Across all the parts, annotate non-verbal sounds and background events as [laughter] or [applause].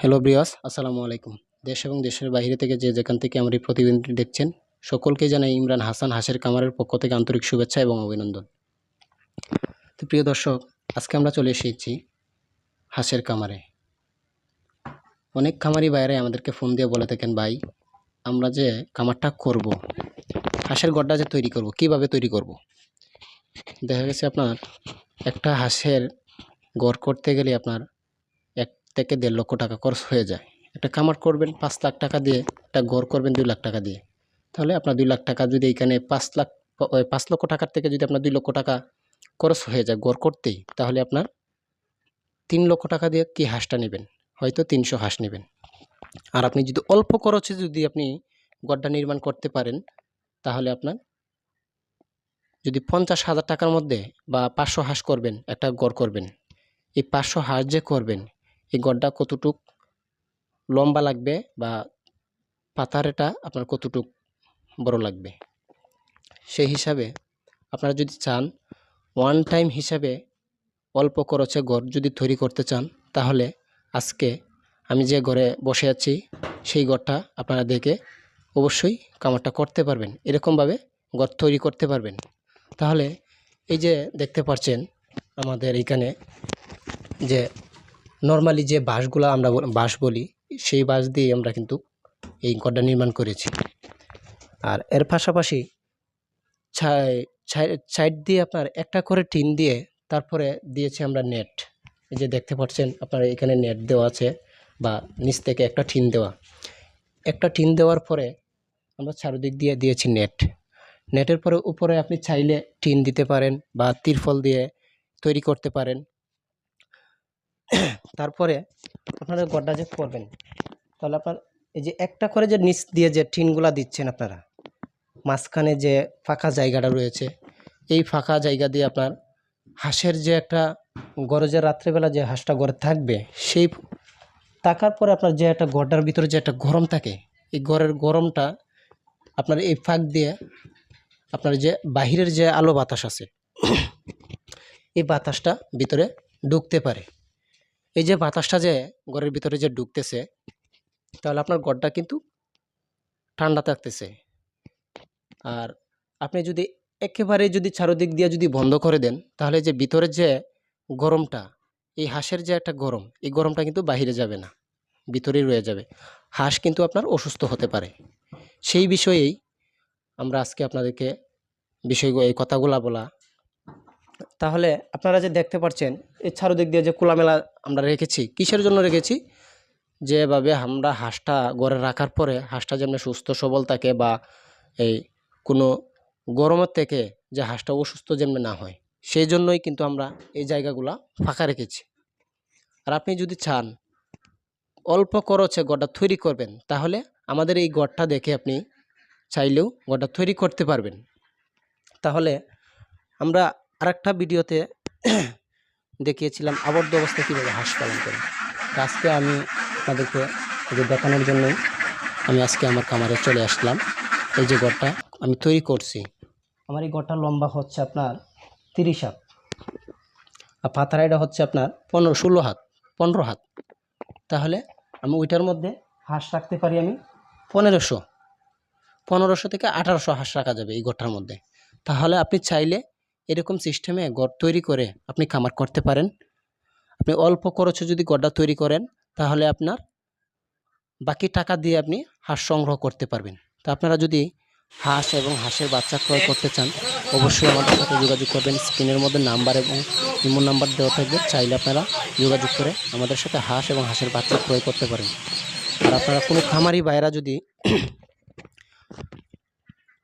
Hello ব্রিয়াস আসসালামু আলাইকুম। দেশ এবং দেশের বাইরে থেকে যে যেখান থেকে আমার এই প্রতিবেদনটি দেখছেন, সকলকে জানাই ইমরান হাসান হাসের কামারের পক্ষ থেকে আন্তরিক শুভেচ্ছা এবং অভিনন্দন। তো প্রিয় দর্শক, আজকে আমরা চলে এসেছি হাঁসের কামারে। অনেক খামারি বাইরে আমাদেরকে ফোন দিয়ে বলে থাকেন, ভাই, আমরা যে কামারটা করব, হাঁসের গড্ডা যে তৈরি করব, কীভাবে তৈরি করব? দেখা গেছে আপনার একটা হাঁসের গড় করতে গেলে আপনার থেকে দেড় লক্ষ টাকা খরচ হয়ে যায়। একটা কামার করবেন, পাঁচ লাখ টাকা দিয়ে, একটা গড় করবেন দুই লাখ টাকা দিয়ে। তাহলে আপনার দুই লাখ টাকা যদি এখানে পাঁচ লাখ পাঁচ লক্ষ টাকার থেকে যদি আপনার দুই লক্ষ টাকা খরচ হয়ে যায় গড় করতেই, তাহলে আপনার তিন লক্ষ টাকা দিয়ে কি হাঁসটা নেবেন? হয়তো তিনশো হাঁস নেবেন। আর আপনি যদি অল্প খরচে যদি আপনি গড়টা নির্মাণ করতে পারেন, তাহলে আপনার যদি পঞ্চাশ হাজার টাকার মধ্যে বা পাঁচশো হাঁস করবেন, একটা গড় করবেন। এই পাঁচশো হাঁস যে করবেন এই গড়টা কতটুক লম্বা লাগবে বা পাতার এটা আপনার কতটুক বড় লাগবে? সেই হিসাবে আপনারা যদি চান ওয়ান টাইম হিসাবে অল্প খরচে ঘর যদি তৈরি করতে চান, তাহলে আজকে আমি যে ঘরে বসে আছি, সেই ঘরটা আপনারা দেখে অবশ্যই কামারটা করতে পারবেন। এরকমভাবে ঘর তৈরি করতে পারবেন। তাহলে এই যে দেখতে পাচ্ছেন আমাদের এখানে যে নর্মালি যে বাঁশগুলো আমরা বাঁশ বলি, সেই বাঁশ দিয়ে আমরা কিন্তু এই ঘরটা নির্মাণ করেছি। আর এর পাশাপাশি সাইড দিয়ে আপনার একটা করে টিন দিয়ে তারপরে দিয়েছি আমরা নেট। এই যে দেখতে পাচ্ছেন, আপনার এখানে নেট দেওয়া আছে বা নিচ থেকে একটা টিন দেওয়া। একটা টিন দেওয়ার পরে আমরা চারদিক দিয়ে দিয়েছি নেট। নেটের পরে উপরে আপনি চাইলে টিন দিতে পারেন বা তিরফল দিয়ে তৈরি করতে পারেন। তারপরে আপনারা গড্ডা যে করবেন। তাহলে আপনার এই যে একটা করে যে নিচ দিয়ে যে টিনগুলা দিচ্ছেন আপনারা, মাঝখানে যে ফাঁকা জায়গাটা রয়েছে, এই ফাঁকা জায়গা দিয়ে আপনার হাঁসের যে একটা গরজের রাত্রেবেলা যে হাঁসটা গড়ে থাকবে, সেই থাকার পরে আপনার যে একটা গড্ডার ভিতরে যে একটা গরম থাকে, এই ঘরের গরমটা আপনার এই ফাঁক দিয়ে আপনার যে বাহিরের যে আলো বাতাস আছে, এই বাতাসটা ভিতরে ঢুকতে পারে। এই যে বাতাসটা যে ঘরের ভিতরে যে ঢুকতেছে, তাহলে আপনার ঘরটা কিন্তু ঠান্ডা থাকতেছে। আর আপনি যদি একেবারে যদি চারোদিক দিয়ে যদি বন্ধ করে দেন, তাহলে যে ভিতরের যে গরমটা, এই হাঁসের যে একটা গরম, এই গরমটা কিন্তু বাইরে যাবে না, ভিতরেই রয়ে যাবে। হাঁস কিন্তু আপনার অসুস্থ হতে পারে। সেই বিষয়েই আমরা আজকে আপনাদেরকে বিষয় এই কথাগুলা বলা তাহলে আপনারা যে দেখতে পাচ্ছেন এই চারোদিক দিয়ে যে খোলামেলা আমরা রেখেছি, কিসের জন্য রেখেছি? যেভাবে আমরা হাঁসটা ঘরে রাখার পরে, হাঁসটা যেমন সুস্থ সবল থাকে বা এই কোনো গরমের থেকে যে হাঁসটা অসুস্থ যেমন না হয়, সেই জন্যই কিন্তু আমরা এই জায়গাগুলা ফাঁকা রেখেছি। আর আপনি যদি চান, অল্প খরচে গড়টা তৈরি করবেন, তাহলে আমাদের এই গড়টা দেখে আপনি চাইলেও গড়টা তৈরি করতে পারবেন। তাহলে আমরা আরেকটা ভিডিওতে [clears throat] দেখিয়েছিলাম আবদ্ধ অবস্থা কীভাবে হাঁস পালন করে। আজকে আমি আপনাদেরকে যে দেখানোর জন্যই আমি আজকে আমার কামারে চলে আসলাম। এই যে ঘরটা আমি তৈরি করছি। আমার এই ঘরটা লম্বা হচ্ছে আপনার তিরিশ হাত। আর পাতারাইটা হচ্ছে আপনার পনেরো, ষোলো হাত, পনেরো হাত। তাহলে আমি ওইটার মধ্যে হাঁস রাখতে পারি আমি পনেরোশো। পনেরোশো থেকে আঠারোশো হাঁস রাখা যাবে এই ঘরটার মধ্যে। তাহলে আপনি চাইলে এরকম সিস্টেমে গড় তৈরি করে আপনি খামার করতে পারেন। আপনি অল্প খরচে যদি গড়টা তৈরি করেন, তাহলে আপনার বাকি টাকা দিয়ে আপনি হাঁস সংগ্রহ করতে পারবেন। তো আপনারা যদি হাঁস এবং হাঁসের বাচ্চা ক্রয় করতে চান, অবশ্যই আমাদের সাথে যোগাযোগ করবেন। স্ক্রিনের মধ্যে নাম্বার এবং ইমো নাম্বার দেওয়া থাকবে। চাইলে আপনারা যোগাযোগ করে আমাদের সাথে হাঁস এবং হাঁসের বাচ্চা ক্রয় করতে পারেন। আর আপনারা কোনো খামারি বাইরা যদি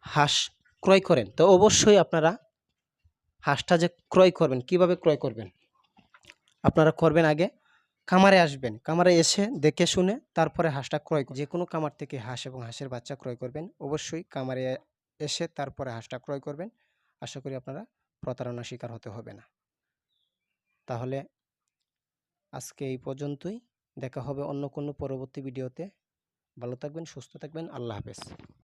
হাঁস ক্রয় করেন, তো অবশ্যই আপনারা হাঁসটা যে ক্রয় করবেন, কীভাবে ক্রয় করবেন? আপনারা করবেন আগে কামারে আসবেন কামারে এসে দেখে শুনে তারপরে হাঁসটা ক্রয় যে কোনো কামার থেকে হাঁস এবং হাঁসের বাচ্চা ক্রয় করবেন, অবশ্যই কামারে এসে তারপরে হাঁসটা ক্রয় করবেন। আশা করি আপনারা প্রতারণার শিকার হতে হবে না। তাহলে আজকে এই পর্যন্তই। দেখা হবে অন্য কোনো পরবর্তী ভিডিওতে। ভালো থাকবেন, সুস্থ থাকবেন। আল্লাহ হাফেজ।